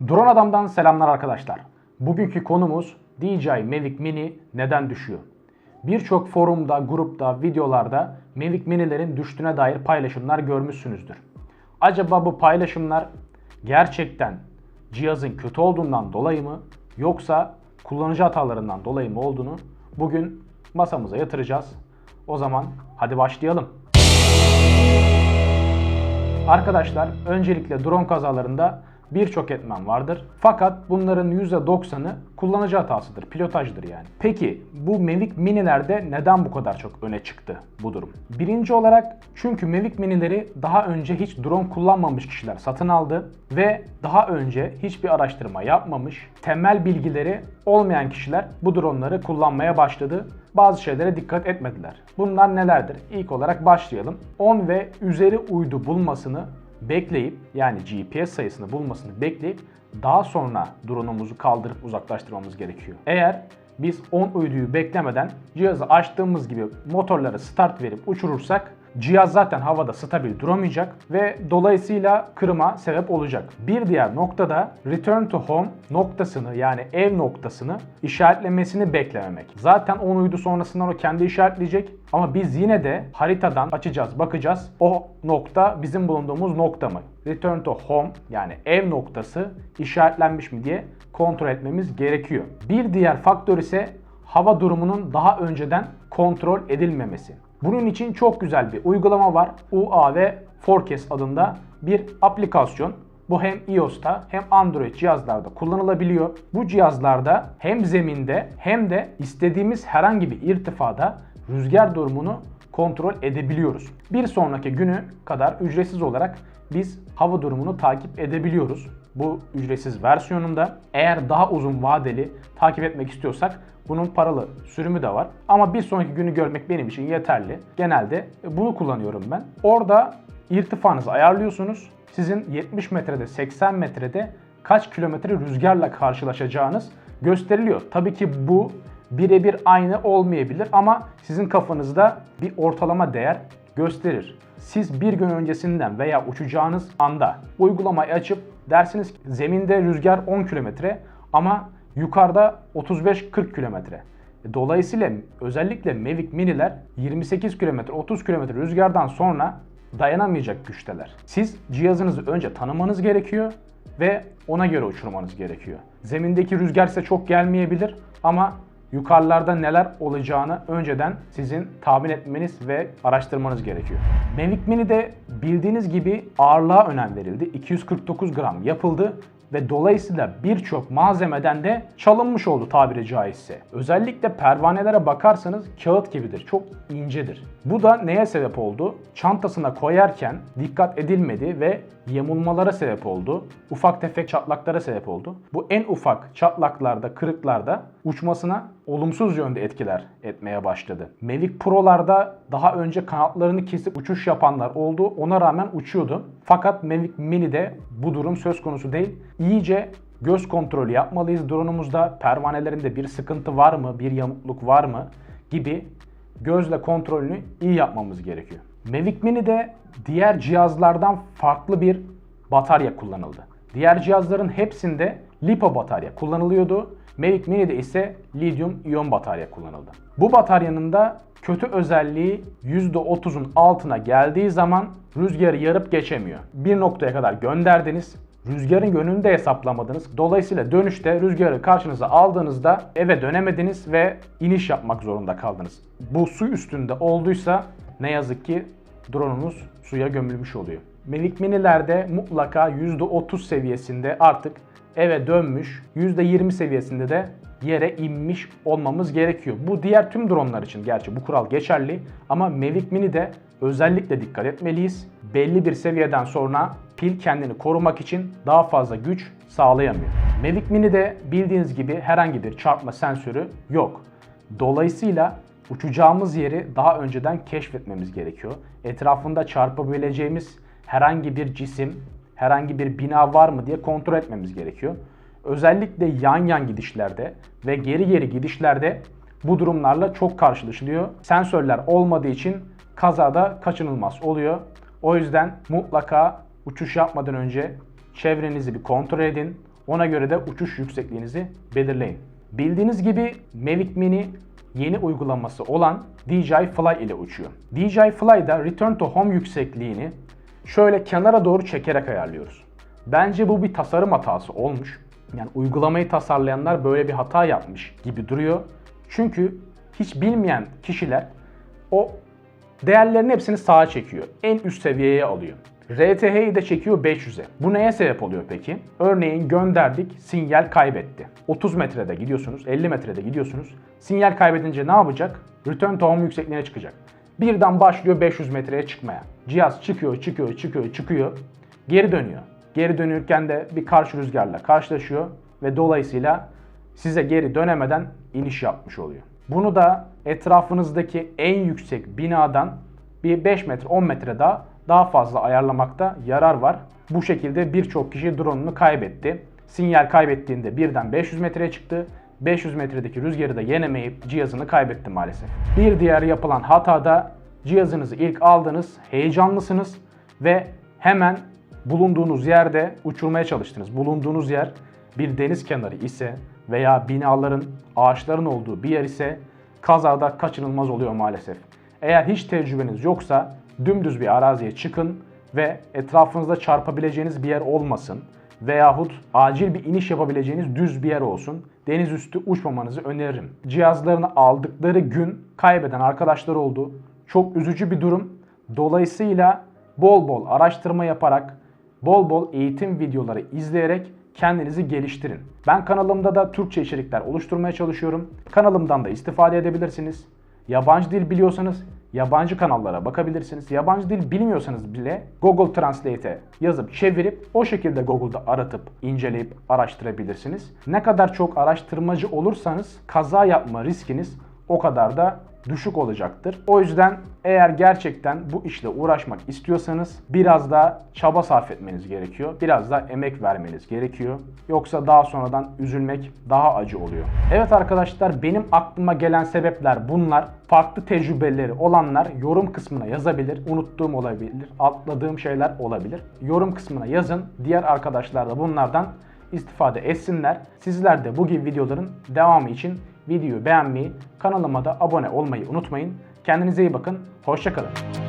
Drone Adam'dan selamlar arkadaşlar. Bugünkü konumuz DJI Mavic Mini neden düşüyor? Birçok forumda, grupta, videolarda Mavic Mini'lerin düştüğüne dair paylaşımlar görmüşsünüzdür. Acaba bu paylaşımlar gerçekten cihazın kötü olduğundan dolayı mı yoksa kullanıcı hatalarından dolayı mı olduğunu bugün masamıza yatıracağız. O zaman hadi başlayalım. Arkadaşlar öncelikle drone kazalarında birçok etmen vardır. Fakat bunların %90'ı kullanıcı hatasıdır, pilotajdır yani. Peki bu Mavic Mini'lerde neden bu kadar çok öne çıktı bu durum? Birinci olarak çünkü Mavic Mini'leri daha önce hiç drone kullanmamış kişiler satın aldı ve daha önce hiçbir araştırma yapmamış, temel bilgileri olmayan kişiler bu droneları kullanmaya başladı. Bazı şeylere dikkat etmediler. Bunlar nelerdir? İlk olarak başlayalım. 10 ve üzeri uydu bulmasını bekleyip yani GPS sayısını bulmasını bekleyip daha sonra drone'umuzu kaldırıp uzaklaştırmamız gerekiyor. Eğer biz 10 uyduyu beklemeden cihazı açtığımız gibi motorları start verip uçurursak cihaz zaten havada stabil duramayacak ve dolayısıyla kırıma sebep olacak. Bir diğer nokta da return to home noktasını yani ev noktasını işaretlemesini beklememek. Zaten 10 uydu sonrasından o kendi işaretleyecek ama biz yine de haritadan açacağız, bakacağız. O nokta bizim bulunduğumuz nokta mı? Return to home yani ev noktası işaretlenmiş mi diye kontrol etmemiz gerekiyor. Bir diğer faktör ise hava durumunun daha önceden kontrol edilmemesi. Bunun için çok güzel bir uygulama var. UAV Forecast adında bir aplikasyon. Bu hem iOS'ta hem Android cihazlarda kullanılabiliyor. Bu cihazlarda hem zeminde hem de istediğimiz herhangi bir irtifada rüzgar durumunu kontrol edebiliyoruz. Bir sonraki günü kadar ücretsiz olarak biz hava durumunu takip edebiliyoruz. Bu ücretsiz versiyonunda. Eğer daha uzun vadeli takip etmek istiyorsak bunun paralı sürümü de var. Ama bir sonraki günü görmek benim için yeterli. Genelde bunu kullanıyorum ben. Orada irtifanızı ayarlıyorsunuz. Sizin 70 metrede 80 metrede kaç kilometre rüzgarla karşılaşacağınız gösteriliyor. Tabii ki bu birebir aynı olmayabilir ama sizin kafanızda bir ortalama değer gösterir. Siz bir gün öncesinden veya uçacağınız anda uygulamayı açıp dersiniz ki zeminde rüzgar 10 kilometre ama yukarıda 35-40 kilometre. Dolayısıyla özellikle Mavic Mini'ler 28 kilometre 30 kilometre rüzgardan sonra dayanamayacak güçteler. Siz cihazınızı önce tanımanız gerekiyor ve ona göre uçurmanız gerekiyor. Zemindeki rüzgar size çok gelmeyebilir ama yukarılarda neler olacağını önceden sizin tahmin etmeniz ve araştırmanız gerekiyor. Mavic Mini'de bildiğiniz gibi ağırlığa önem verildi. 249 gram yapıldı ve dolayısıyla birçok malzemeden de çalınmış oldu tabiri caizse. Özellikle pervanelere bakarsanız kağıt gibidir, çok incedir. Bu da neye sebep oldu? Çantasına koyarken dikkat edilmedi ve yamulmalara sebep oldu. Ufak tefek çatlaklara sebep oldu. Bu en ufak çatlaklarda, kırıklarda uçmasına olumsuz yönde etkiler etmeye başladı. Mavic Pro'larda daha önce kanatlarını kesip uçuş yapanlar oldu. Ona rağmen uçuyordu. Fakat Mavic Mini'de bu durum söz konusu değil. İyice göz kontrolü yapmalıyız drone'umuzda. Pervanelerinde bir sıkıntı var mı, bir yamukluk var mı gibi gözle kontrolünü iyi yapmamız gerekiyor. Mavic Mini'de diğer cihazlardan farklı bir batarya kullanıldı. Diğer cihazların hepsinde lipo batarya kullanılıyordu. Mavic Mini'de ise lityum iyon batarya kullanıldı. Bu bataryanın da kötü özelliği %30'un altına geldiği zaman rüzgarı yarıp geçemiyor. Bir noktaya kadar gönderdiniz, rüzgarın yönünü de hesaplamadınız. Dolayısıyla dönüşte rüzgarı karşınıza aldığınızda eve dönemediniz ve iniş yapmak zorunda kaldınız. Bu su üstünde olduysa ne yazık ki drone'unuz suya gömülmüş oluyor. Mavic Mini'lerde mutlaka %30 seviyesinde artık eve dönmüş, %20 seviyesinde de yere inmiş olmamız gerekiyor. Bu diğer tüm dronelar için gerçi bu kural geçerli ama Mavic Mini'de özellikle dikkat etmeliyiz. Belli bir seviyeden sonra pil kendini korumak için daha fazla güç sağlayamıyor. Mavic Mini'de bildiğiniz gibi herhangi bir çarpma sensörü yok. Dolayısıyla uçacağımız yeri daha önceden keşfetmemiz gerekiyor. Etrafında çarpabileceğimiz herhangi bir cisim, herhangi bir bina var mı diye kontrol etmemiz gerekiyor. Özellikle yan yan gidişlerde ve geri geri gidişlerde bu durumlarla çok karşılaşılıyor. Sensörler olmadığı için kazada kaçınılmaz oluyor. O yüzden mutlaka uçuş yapmadan önce çevrenizi bir kontrol edin. Ona göre de uçuş yüksekliğinizi belirleyin. Bildiğiniz gibi Mavic Mini yeni uygulaması olan DJI Fly ile uçuyor. DJI Fly'da Return to Home yüksekliğini şöyle kenara doğru çekerek ayarlıyoruz. Bence bu bir tasarım hatası olmuş. Yani uygulamayı tasarlayanlar böyle bir hata yapmış gibi duruyor. Çünkü hiç bilmeyen kişiler o değerlerin hepsini sağa çekiyor. En üst seviyeye alıyor. RTH'yi de çekiyor 500'e. Bu neye sebep oluyor peki? Örneğin gönderdik, sinyal kaybetti. 30 metrede gidiyorsunuz, 50 metrede gidiyorsunuz. Sinyal kaybedince ne yapacak? Return to home yüksekliğine çıkacak. Birden başlıyor 500 metreye çıkmaya. Cihaz çıkıyor, çıkıyor, çıkıyor, çıkıyor. Geri dönüyor. Geri dönürken de bir karşı rüzgarla karşılaşıyor ve dolayısıyla size geri dönemeden iniş yapmış oluyor. Bunu da etrafınızdaki en yüksek binadan bir 5 metre 10 metre daha daha fazla ayarlamakta yarar var. Bu şekilde birçok kişi drone'unu kaybetti. Sinyal kaybettiğinde birden 500 metreye çıktı. 500 metredeki rüzgarı da yenemeyip cihazını kaybetti maalesef. Bir diğer yapılan hata da cihazınızı ilk aldınız, heyecanlısınız ve hemen bulunduğunuz yerde uçurmaya çalıştınız. Bulunduğunuz yer bir deniz kenarı ise veya binaların, ağaçların olduğu bir yer ise kazada kaçınılmaz oluyor maalesef. Eğer hiç tecrübeniz yoksa dümdüz bir araziye çıkın ve etrafınızda çarpabileceğiniz bir yer olmasın veyahut acil bir iniş yapabileceğiniz düz bir yer olsun. Deniz üstü uçmamanızı öneririm. Cihazlarını aldıkları gün kaybeden arkadaşlar oldu. Çok üzücü bir durum. Dolayısıyla bol bol araştırma yaparak, bol bol eğitim videoları izleyerek kendinizi geliştirin. Ben kanalımda da Türkçe içerikler oluşturmaya çalışıyorum. Kanalımdan da istifade edebilirsiniz. Yabancı dil biliyorsanız yabancı kanallara bakabilirsiniz. Yabancı dil bilmiyorsanız bile Google Translate'e yazıp çevirip o şekilde Google'da aratıp inceleyip araştırabilirsiniz. Ne kadar çok araştırmacı olursanız kaza yapma riskiniz o kadar da düşük olacaktır. O yüzden eğer gerçekten bu işle uğraşmak istiyorsanız biraz da çaba sarf etmeniz gerekiyor. Biraz da emek vermeniz gerekiyor. Yoksa daha sonradan üzülmek daha acı oluyor. Evet arkadaşlar benim aklıma gelen sebepler bunlar. Farklı tecrübeleri olanlar yorum kısmına yazabilir. Unuttuğum olabilir, atladığım şeyler olabilir. Yorum kısmına yazın. Diğer arkadaşlar da bunlardan istifade etsinler. Sizler de bu gibi videoların devamı için videoyu beğenmeyi, kanalıma da abone olmayı unutmayın. Kendinize iyi bakın, hoşçakalın.